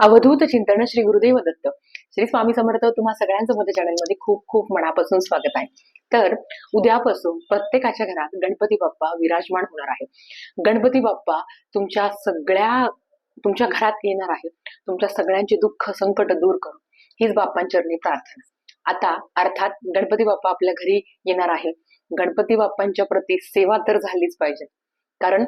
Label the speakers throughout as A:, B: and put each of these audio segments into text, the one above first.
A: अवधूत चिंतन श्री गुरुदेव दत्त. श्री स्वामी समर्थ तुम्हा सगळ्यांचं माझ्या चॅनलमध्ये खूप खूप मनापासून स्वागत आहे. तर उद्यापासून प्रत्येकाच्या घरात गणपती बाप्पा विराजमान होणार आहे. गणपती बाप्पा तुमच्या सगळ्या तुमच्या घरात येणार आहे तुमच्या सगळ्यांचे दुःख संकट दूर करून. हीच बाप्पांचरणी प्रार्थना. आता अर्थात गणपती बाप्पा आपल्या घरी येणार आहे. गणपती बाप्पांच्या प्रती सेवा तर झालीच पाहिजे. कारण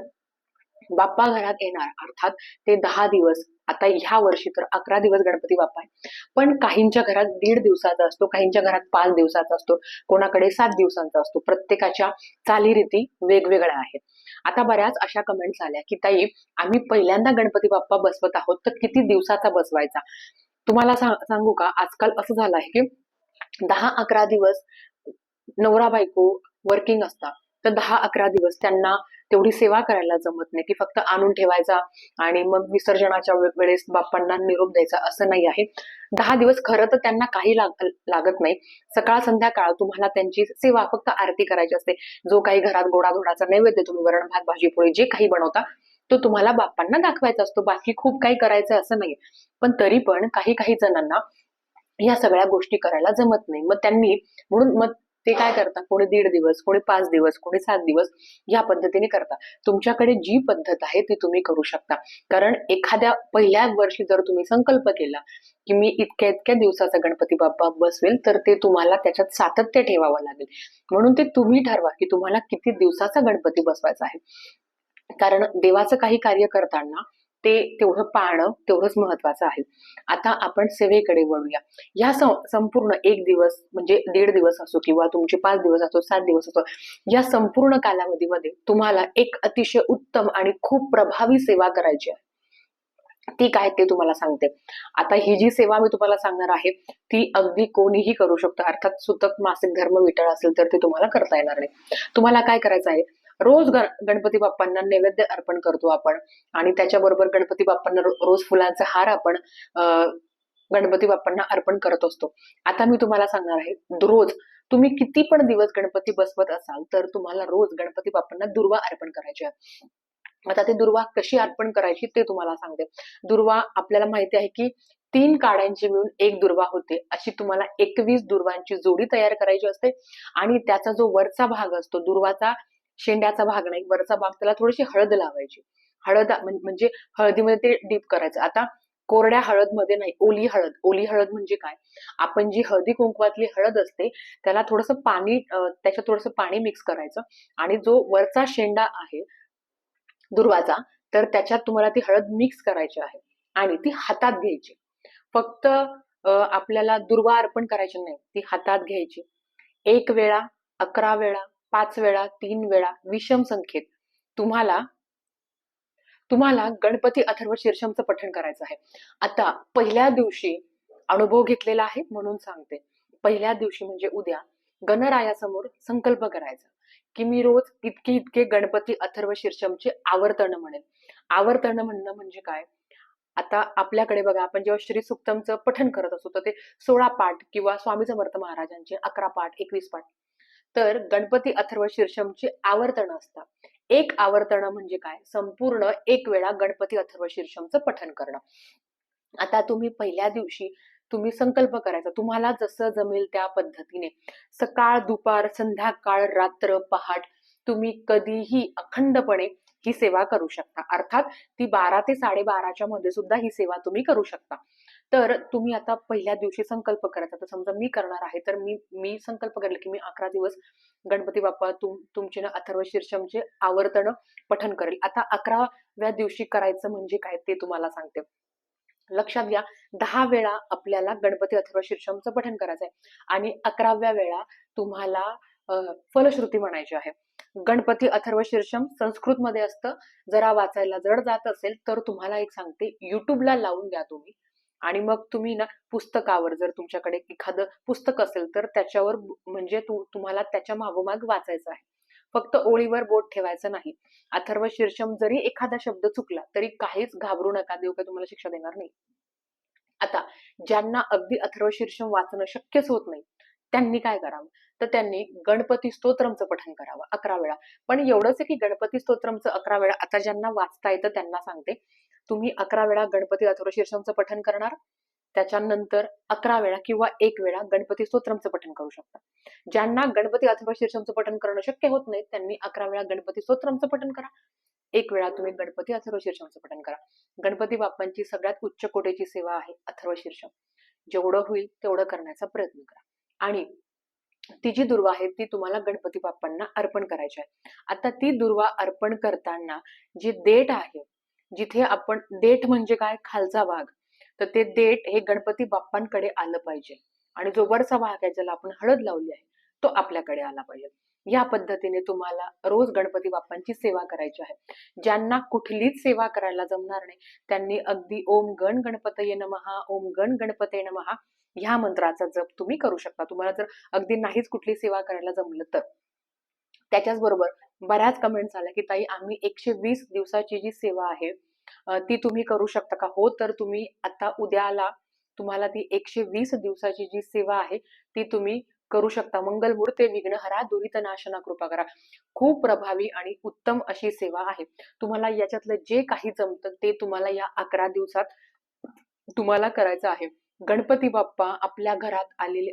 A: बाप्पा घरात येणार. अर्थात ते दहा दिवस. आता ह्या वर्षी तर अकरा दिवस गणपती बाप्पा आहे पण काहींच्या घरात दीड दिवसाचा असतो काहींच्या घरात पाच दिवसाचा असतो कोणाकडे सात दिवसांचा असतो. प्रत्येकाच्या चालीरीती वेगवेगळ्या आहेत. आता बऱ्याच अशा कमेंट्स आल्या की ताई आम्ही पहिल्यांदा गणपती बाप्पा बसवत आहोत तर किती दिवसाचा बसवायचा? तुम्हाला सांग- सांगू का? आजकाल असं झालं आहे की दहा अकरा दिवस नवरा बायको वर्किंग असतात. तर दहा अकरा दिवस त्यांना तेवढी सेवा करायला जमत नाही. की फक्त आणून ठेवायचा आणि मग विसर्जनाच्या वेळेस बाप्पांना निरोप द्यायचा असं नाही आहे. दहा दिवस खरं तर त्यांना काही लाग- लागत नाही. सकाळ संध्याकाळ तुम्हाला त्यांची सेवा फक्त आरती करायची असते. जो काही घरात गोडाधोडाचा नैवेद्य तुम्ही वरण भात भाजी पोळी जे काही बनवता तो तुम्हाला बाप्पांना दाखवायचा असतो. बाकी खूप काही करायचं असं नाही पण तरी पण काही काही जणांना या सगळ्या गोष्टी करायला जमत नाही. मग त्यांनी म्हणून मग ते काय करता कोणी दीड दिवस कोणी पाच दिवस कोणी सात दिवस या पद्धतीने करता तुमच्याकडे जी पद्धत आहे ती तुम्ही करू शकता. कारण एखाद्या पहिल्या वर्षी जर तुम्ही संकल्प केला की मी इतक्या इतक्या दिवसाचा गणपती बाप्पा बसवेल तर ते तुम्हाला त्याच्यात सातत्य ठेवावं लागेल. म्हणून ते तुम्ही ठरवा की तुम्हाला किती दिवसाचा गणपती बसवायचा आहे. कारण देवाचं काही कार्य करताना ते तेवढं पाहणं तेवढंच महत्वाचं आहे. आता आपण सेवेकडे वळूया. या संपूर्ण एक दिवस म्हणजे दीड दिवस असो किंवा तुमचे पाच दिवस असो सात दिवस असो या संपूर्ण कालावधीमध्ये तुम्हाला एक अतिशय उत्तम आणि खूप प्रभावी सेवा करायची आहे. ती काय ते तुम्हाला सांगते. आता ही जी सेवा मी तुम्हाला सांगणार आहे ती अगदी कोणीही करू शकतो. अर्थात सुतक मासिक धर्म विटळ असेल तर ते तुम्हाला करता येणार नाही. तुम्हाला काय करायचं आहे? रोज गण- गणपती बाप्पांना नैवेद्य अर्पण करतो आपण. आणि त्याच्याबरोबर गणपती बाप्पांना रोज फुलांचा हार आपण अं, गणपती बाप्पांना अर्पण करत असतो. आता मी तुम्हाला सांगणार आहे रोज तुम्ही किती पण दिवस गणपती बसवत असाल तर तुम्हाला रोज गणपती बाप्पांना दुर्वा अर्पण करायची आहे. आता ते दुर्वा कशी अर्पण करायची ते तुम्हाला सांगते. दुर्वा आपल्याला माहिती आहे की तीन काड्यांची मिळून एक दुर्वा होते. अशी तुम्हाला एकवीस दुर्वांची जोडी तयार करायची असते. आणि त्याचा जो वरचा भाग असतो दुर्वाचा शेंड्याचा भाग नाही वरचा भाग त्याला थोडीशी हळद लावायची. हळद म्हणजे हळदीमध्ये ते डीप करायचं. आता कोरड्या हळदमध्ये नाही ओली हळद. ओली हळद म्हणजे काय? आपण जी हळदी कुंकवातली हळद असते त्याला थोडस पाणी त्याच्यात थोडस पाणी मिक्स करायचं. आणि जो वरचा शेंडा आहे दुर्वाचा तर त्याच्यात तुम्हाला ती हळद मिक्स करायची आहे. आणि ती हातात घ्यायची. फक्त आपल्याला दुर्वा अर्पण करायची नाही. ती हातात घ्यायची. एक वेळा अकरा वेळा पाच वेळा तीन वेळा विषम संख्येत तुम्हाला तुम्हाला गणपती अथर्व शीर्षमचं पठण करायचं आहे. आता पहिल्या दिवशी अनुभव घेतलेला आहे म्हणून सांगते. पहिल्या दिवशी म्हणजे उद्या गणरायासमोर संकल्प करायचा की मी रोज इतके इतके गणपती अथर्व शीर्षमचे आवर्तन म्हणेल आवर्तन म्हणणं म्हणजे काय? आता आपल्याकडे बघा आपण जेव्हा श्री सुक्तमचं पठण करत असतो तर ते सोळा पाठ किंवा स्वामी समर्थ महाराजांचे अकरा पाठ एकवीस पाठ तर गणपती अथर्व शीर्षमची आवर्तन असतात. एक आवर्तन म्हणजे काय? संपूर्ण एक वेळा गणपती अथर्व शीर्षमचं पठन करणं. आता तुम्ही पहिल्या दिवशी तुम्ही संकल्प करायचा. तुम्हाला जसं जमेल त्या पद्धतीने. सकाळ दुपार संध्याकाळ रात्र पहाट तुम्ही कधीही अखंडपणे ही सेवा करू शकता. अर्थात ती बारा ते साडेबाराच्या मध्ये सुद्धा ही सेवा तुम्ही करू शकता. तर तुम्ही आता पहिल्या दिवशी संकल्प करायचा. तर समजा मी करणार आहे तर मी मी संकल्प केला की मी अकरा दिवस गणपती बाप्पा तुम तुमचे ना अथर्व शीर्षमचे आवर्तन पठन करेल. आता अकराव्या दिवशी करायचं म्हणजे काय ते तुम्हाला सांगते. लक्षात घ्या दहा वेळा आपल्याला गणपती अथर्व शीर्षमचं पठन करायचं आहे आणि अकराव्या वेळा तुम्हाला फलश्रुती म्हणायची आहे. गणपती अथर्व शीर्षम संस्कृत मध्ये असतं. जरा वाचायला जड जात असेल तर तुम्हाला एक सांगते. युट्यूबला लावून द्या तुम्ही. आणि मग तुम्ही ना पुस्तकावर जर तुमच्याकडे एखादं पुस्तक असेल तर त्याच्यावर म्हणजे तु- तुम्हाला त्याच्या मागोमाग वाचायचं आहे. फक्त ओळीवर बोट ठेवायचं नाही. अथर्व शीर्षम जरी एखादा शब्द चुकला तरी काहीच घाबरू नका देव काही तुम्हाला शिक्षा देणार नाही. आता ज्यांना अगदी अथर्व शीर्षम वाचणं शक्यच होत नाही त्यांनी काय करावं? तर त्यांनी गणपती स्तोत्रमचं पठण करावं अकरा वेळा. पण एवढंच आहे की गणपती स्तोत्रमचं अकरा वेळा आता ज्यांना वाचता येतं त्यांना सांगते तुम्ही अकरा वेळा गणपती अथर्वशीर्षांचं पठण करणार. त्याच्यानंतर अकरा वेळा किंवा एक वेळा गणपती स्तोत्रमचं पठण करू शकता. ज्यांना गणपती अथर्वशीर्षांचं पठण करणं शक्य होत नाही त्यांनी अकरा वेळा गणपती स्तोत्रमचं पठण करा. एक वेळा तुम्ही गणपती अथर्वशीर्षांचं पठण करा. गणपती बाप्पांची सगळ्यात उच्च कोटीची सेवा आहे अथर्वशीर्ष जेवढं होईल तेवढं करण्याचा प्रयत्न करा. आणि ती जी दुर्वा आहे ती तुम्हाला गणपती बाप्पांना अर्पण करायची आहे. आता ती दुर्वा अर्पण करताना जी देठ आहे जिथे आपण देठ म्हणजे काय? खालचा भाग. तर ते देठ हे गणपती बाप्पांकडे आलं पाहिजे. आणि जो वरचा भाग आहे ज्याला आपण हळद लावली आहे तो आपल्याकडे आला पाहिजे. या पद्धतीने तुम्हाला रोज गणपती बाप्पांची सेवा करायची आहे. ज्यांना कुठलीच सेवा करायला जमणार नाही त्यांनी अगदी ओम गण गणपतये नमहा ओम गण गणपतये नमहा ह्या मंत्राचा जप तुम्ही करू शकता. तुम्हाला जर अगदी नाहीच कुठली सेवा करायला जमलं तर. त्याच्याच बरोबर बऱ्याच कमेंट्स आल्या की ताई आम्ही एकशे वीस दिवसाची जी सेवा आहे ती तुम्ही करू शकता का? हो तर तुम्ही आता उद्याला तुम्हाला ती एकशे वीस दिवसाची जी सेवा आहे ती तुम्ही करू शकता. मंगलमूर्ते विघ्नहरा दुरित नाशना कृपा करा. खूप प्रभावी आणि उत्तम अशी सेवा आहे. तुम्हाला याच्यातलं जे काही जमतं ते तुम्हाला या अकरा दिवसात तुम्हाला करायचं आहे. गणपती बाप्पा आपल्या घरात आलेले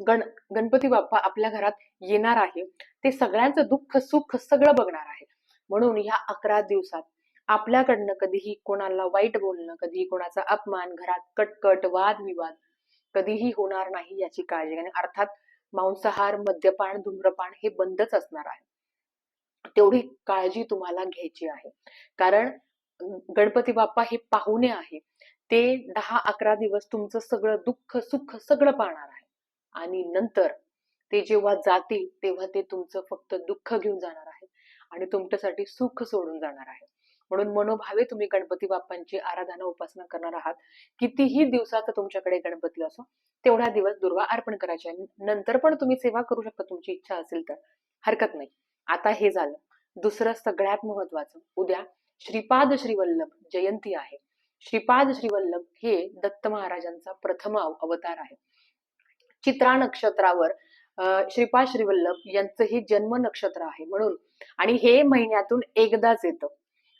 A: गण गणपती बाप्पा आपल्या घरात येणार आहे. ते सगळ्यांचं दुःख सुख सगळं बघणार आहे. म्हणून ह्या अकरा दिवसात आपल्याकडनं कधीही कोणाला वाईट बोलणं कधीही कोणाचा अपमान घरात कटकट वाद विवाद कधीही होणार नाही याची काळजी घेणे. अर्थात मांसाहार मद्यपान धूम्रपान हे बंदच असणार आहे. तेवढी काळजी तुम्हाला घ्यायची आहे. कारण गणपती बाप्पा हे पाहुणे आहे. ते दहा अकरा दिवस तुमचं सगळं दुःख सुख सगळं पाहणार आहे. आणि नंतर ते जेव्हा जातील तेव्हा ते तुमचं फक्त दुःख घेऊन जाणार आहे आणि तुमच्यासाठी सुख सोडून जाणार आहे. म्हणून मनोभावे तुम्ही गणपती बाप्पांची आराधना उपासना करणार आहात. कितीही दिवसाचा तुमच्याकडे गणपती असो तेवढा दिवस दुर्वा अर्पण करायचे नंतर पण तुम्ही सेवा करू शकता तुमची इच्छा असेल तर. हरकत नाही. आता हे झालं. दुसरं सगळ्यात महत्वाचं उद्या श्रीपाद श्रीवल्लभ जयंती आहे. श्रीपाद श्रीवल्लभ हे दत्त महाराजांचा प्रथम अवतार आहे. चित्रा नक्षत्रावर श्रीपाद श्रीवल्लभ यांचं हे जन्म नक्षत्र आहे म्हणून. आणि हे महिन्यातून एकदाच येतं.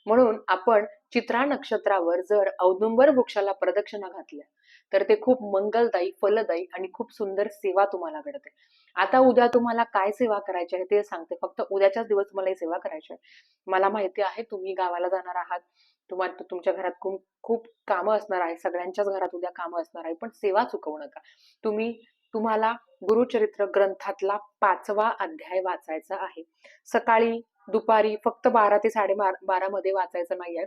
A: म्हणून आपण चित्रा नक्षत्रावर जर औदुंबर वृक्षाला प्रदक्षिणा घातल्या तर ते खूप मंगलदायी फलदायी आणि खूप सुंदर सेवा तुम्हाला घडते. आता उद्या तुम्हाला काय सेवा करायची आहे ते सांगते. फक्त उद्याच्याच दिवस तुम्हाला ही सेवा करायची आहे. मला माहिती आहे तुम्ही गावाला जाणार आहात. तुम्हाला तुमच्या घरात खूप खूप कामं असणार आहे. सगळ्यांच्याच घरात उद्या कामं असणार आहे. पण सेवा चुकवू नका. तुम्ही तुम्हाला गुरुचरित्र ग्रंथातला पाचवा अध्याय वाचायचा आहे. सकाळी दुपारी फक्त बारा ते साडे बारा मध्ये वाचायचं आहे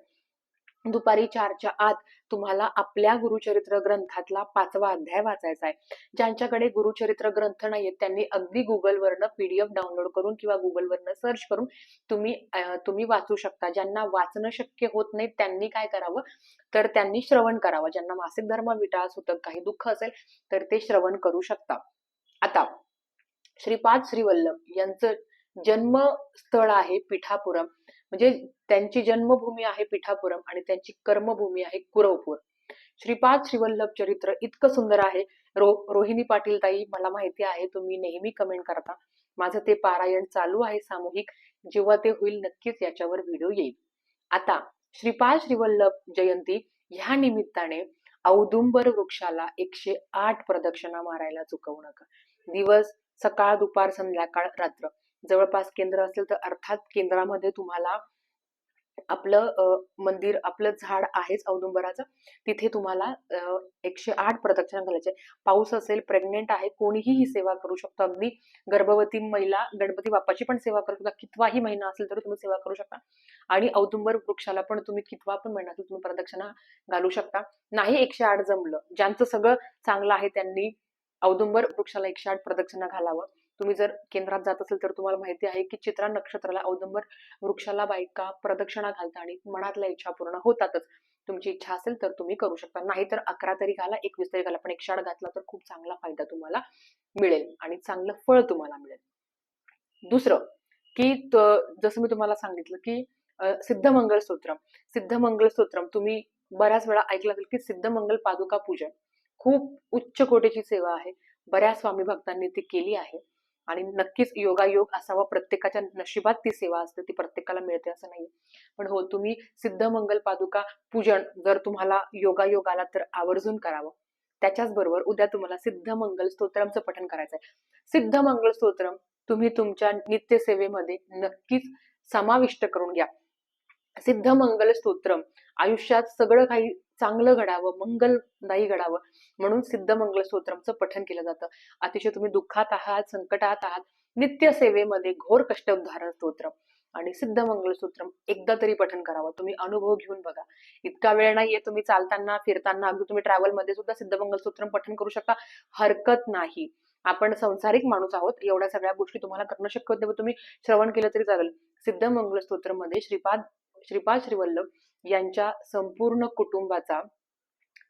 A: दुपारी चारच्या आत तुम्हाला आपल्या गुरुचरित्र ग्रंथातला पाचवा अध्याय वाचायचा आहे. ज्यांच्याकडे गुरुचरित्र ग्रंथ नाहीये त्यांनी अगदी गुगलवरनं पीडीएफ डाउनलोड करून किंवा गुगलवरनं सर्च करून तुम्ही तुम्ही वाचू शकता. ज्यांना वाचणं शक्य होत नाही त्यांनी काय करावं? तर त्यांनी श्रवण करावं. ज्यांना मासिक धर्म विटास होतं काही दुःख असेल तर ते श्रवण करू शकता. आता श्रीपाद श्रीवल्लभ यांचं जन्मस्थळ आहे पिठापुरम. म्हणजे त्यांची जन्मभूमी आहे पिठापुरम आणि त्यांची कर्मभूमी आहे कुरवपूर. श्रीपाद श्रीवल्लभ चरित्र इतकं सुंदर आहे. रो रोहिणी पाटील ताई मला माहिती आहे तुम्ही नेहमी कमेंट करता. माझं ते पारायण चालू आहे सामूहिक. जेव्हा ते होईल नक्कीच याच्यावर व्हिडिओ येईल. आता श्रीपाद श्रीवल्लभ जयंती ह्या निमित्ताने औदुंबर वृक्षाला एकशे आठ प्रदक्षिणा मारायला चुकवू नका. दिवस सकाळ दुपार संध्याकाळ रात्र. जवळपास केंद्र असेल तर अर्थात केंद्रामध्ये तुम्हाला आपलं मंदिर आपलं झाड आहेच औदुंबराचं. तिथे तुम्हाला एकशे आठ प्रदक्षिणा घालायचे. पाऊस असेल प्रेग्नेंट आहे कोणीही ही सेवा करू शकतो. अगदी गर्भवती महिला गणपती बाप्पाची पण सेवा करू शकता. कितवाही महिना असेल तरी तुम्ही सेवा करू शकता. आणि औदुंबर वृक्षाला पण तुम्ही कितवा पण महिना तुम्ही प्रदक्षिणा घालू शकता. नाही एकशे आठ जमलं. ज्यांचं सगळं चांगलं आहे त्यांनी औदुंबर वृक्षाला एकशे आठ प्रदक्षिणा घालावं. तुम्ही जर केंद्रात जात असेल तर तुम्हाला माहिती आहे की चित्रा नक्षत्राला औदंबर वृक्षाला बायका प्रदक्षिणा घालता आणि मनातल्या इच्छा पूर्ण होतातच. तुमची इच्छा असेल तर तुम्ही करू शकता. नाहीतर अकरा तरी घाला एकवीस तरी घाला पण एक आठ घातला तर खूप चांगला फायदा तुम्हाला मिळेल आणि चांगलं फळ तुम्हाला मिळेल. दुसरं की जसं मी तुम्हाला सांगितलं की अ, सिद्धमंगल स्तोत्रम सिद्धमंगल स्तोत्रम तुम्ही बऱ्याच वेळा ऐकलं असेल की सिद्धमंगल पादुका पूजन खूप उच्च कोटीची सेवा आहे. बऱ्याच स्वामी भक्तांनी ती केली आहे. आणि नक्कीच योगायोग असावा. प्रत्येकाच्या नशिबात ती सेवा असते ती प्रत्येकाला मिळते असं नाही पण हो तुम्ही सिद्ध मंगल पादुका पूजन जर तुम्हाला योगायोग आला तर आवर्जून करावं. त्याच्याच बरोबर उद्या तुम्हाला सिद्ध मंगल स्तोत्रमचं पठण करायचं आहे सिद्ध मंगल स्तोत्रम तुम्ही तुमच्या नित्यसेवेमध्ये नक्कीच समाविष्ट करून घ्या. सिद्ध मंगल स्तोत्रम आयुष्यात सगळं काही चांगलं घडावं मंगलदायी घडावं म्हणून सिद्ध मंगल स्तोत्रमचं पठन केलं जातं. अतिशय तुम्ही दुःखात आहात संकटात आहात नित्य सेवेमध्ये घोर कष्ट उद्धारण स्तोत्र. आणि सिद्ध मंगल स्तोत्रम एकदा तरी पठन करावं. तुम्ही अनुभव घेऊन बघा. इतका वेळ नाहीये तुम्ही चालताना फिरताना अगदी तुम्ही ट्रॅव्हलमध्ये सुद्धा सिद्ध मंगल स्तोत्रम पठन करू शकता. हरकत नाही. आपण संसारिक माणूस आहोत. एवढ्या सगळ्या गोष्टी तुम्हाला करणं शक्य होते तुम्ही श्रवण केलं तरी चालेल. सिद्ध मंगलमध्ये श्रीपाद श्रीपाद श्रीवल्लभ यांच्या संपूर्ण कुटुंबाचा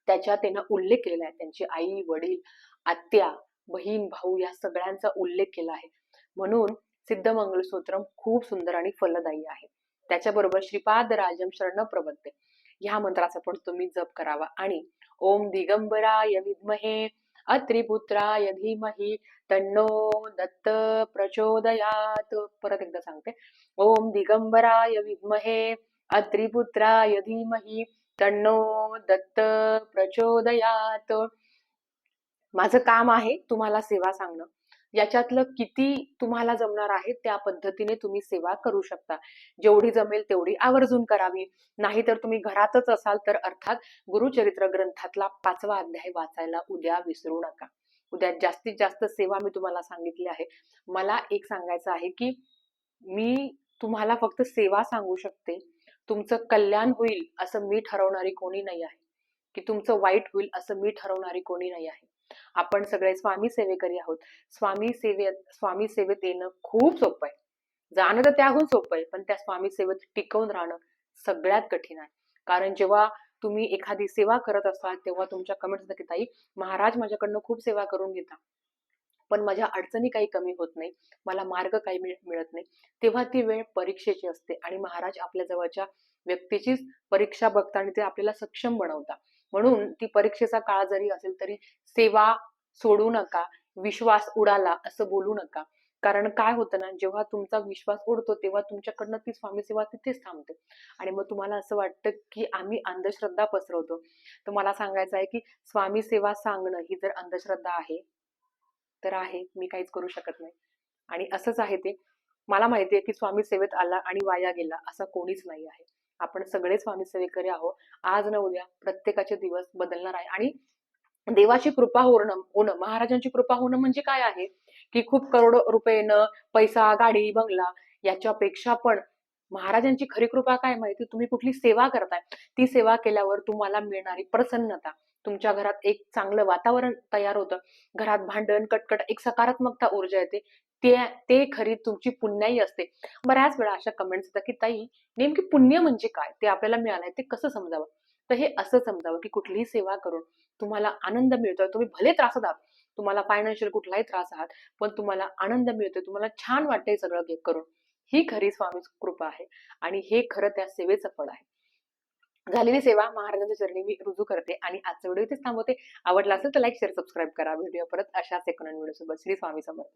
A: त्याच्या त्यांना उल्लेख केलेला आहे. त्यांची आई वडील आत्या बहीण भाऊ या सगळ्यांचा उल्लेख केला आहे. म्हणून सिद्ध मंगलसूत्रम खूप सुंदर आणि फलदायी आहे. त्याच्याबरोबर श्रीपाद राजम शरण प्रबंधे ह्या मंत्राचा पण तुम्ही जप करावा. आणि ओम दिगंबराय विद्महे अत्रिपुत्राय धीमहि तन्नो दत्त प्रचोदयात. परत एकदा सांगते. ओम दिगंबराय विद्महे अत्रिपुत्राय धीमहि तन्नो दत्त प्रचोदयात. माझं काम आहे तुम्हाला सेवा सांगणं. याच्यातलं किती तुम्हाला जमणार आहे त्या पद्धतीने तुम्ही सेवा करू शकता. जेवढी जमेल तेवढी आवर्जून करावी. नाहीतर तुम्ही घरातच असाल तर अर्थात गुरुचरित्र ग्रंथातला पाचवा अध्याय वाचायला उद्या विसरू नका. उद्या जास्तीत जास्त सेवा मी तुम्हाला सांगितली आहे. मला एक सांगायचं आहे की मी तुम्हाला फक्त सेवा सांगू शकते. तुमचं कल्याण होईल असं मी ठरवणारी कोणी नाही आहे. की तुमचं वाईट होईल असं मी ठरवणारी कोणी नाही आहे. आपण सगळे स्वामी सेवेकरी आहोत. स्वामी सेवेत स्वामी सेवेत येणं खूप सोपं आहे. जाणं तर त्याहून सोपं आहे पण त्या स्वामी सेवेत टिकवून राहणं सगळ्यात कठीण आहे. कारण जेव्हा तुम्ही एखादी सेवा करत असाल तेव्हा तुमच्या कमेंट्स नक्की ताई महाराज माझ्याकडनं खूप सेवा करून घेता पण माझ्या अडचणी काही कमी होत नाही मला मार्ग काही मिळ- मिळत नाही. तेव्हा ती वेळ परीक्षेची असते आणि महाराज आपल्या जवळच्या व्यक्तीचीच परीक्षा बघता आणि ते आपल्याला सक्षम बनवता. म्हणून ती परीक्षेचा काळ जरी असेल तरी सेवा सोडू नका विश्वास उडाला असं बोलू नका. कारण काय होतं ना जेव्हा तुमचा विश्वास उडतो तेव्हा तुमच्याकडनं ती स्वामी सेवा तिथेच थांबते. आणि मग तुम्हाला असं वाटतं की आम्ही अंधश्रद्धा पसरवतो. तर मला सांगायचं आहे की स्वामी सेवा सांगणं ही जर अंधश्रद्धा आहे तर आहे. मी काहीच करू शकत नाही. आणि असंच आहे ते. मला माहिती आहे की स्वामी सेवेत आला आणि वाया गेला असा कोणीच नाही आहे. आपण सगळे स्वामी सेवेकरी आहोत. आज न उद्या प्रत्येकाचे दिवस बदलणार आहे. आणि देवाची कृपा होणं होणं महाराजांची कृपा होणं म्हणजे काय आहे? की खूप करोड रुपये न पैसा गाडी बंगला याच्यापेक्षा पण महाराजांची खरी कृपा काय माहिती? तुम्ही कुठली सेवा करताय? ती सेवा केल्यावर तुम्हाला मिळणारी प्रसन्नता. तुमच्या घरात एक चांगलं वातावरण तयार होतं. घरात भांडण कटकट एक सकारात्मकता ऊर्जा येते. ते ते खरी तुमची पुण्याई असते. बऱ्याच वेळा अशा कमेंट्स येतात की ताई नेमकी पुण्य म्हणजे काय? ते आपल्याला मिळालंय ते कसं समजावं? तर हे असं समजावं की कुठलीही सेवा करून तुम्हाला आनंद मिळतोय. तुम्ही भले त्रासात आहात तुम्हाला फायनान्शियल कुठलाही त्रास आहात पण तुम्हाला आनंद मिळतोय तुम्हाला छान वाटतंय सगळं हे करून. ही खरी स्वामी कृपा आहे आणि हे खरं त्या सेवेचं फळ आहे. झालेली सेवा महाराजांच्या चरणी मी रुजू करते आणि आजचा व्हिडिओ इथेच थांबवते. आवडला असेल तर लाईक शेअर सबस्क्राईब करा. व्हिडिओ परत अशाच एक व्हिडिओ सोबत श्री स्वामी समर्थ.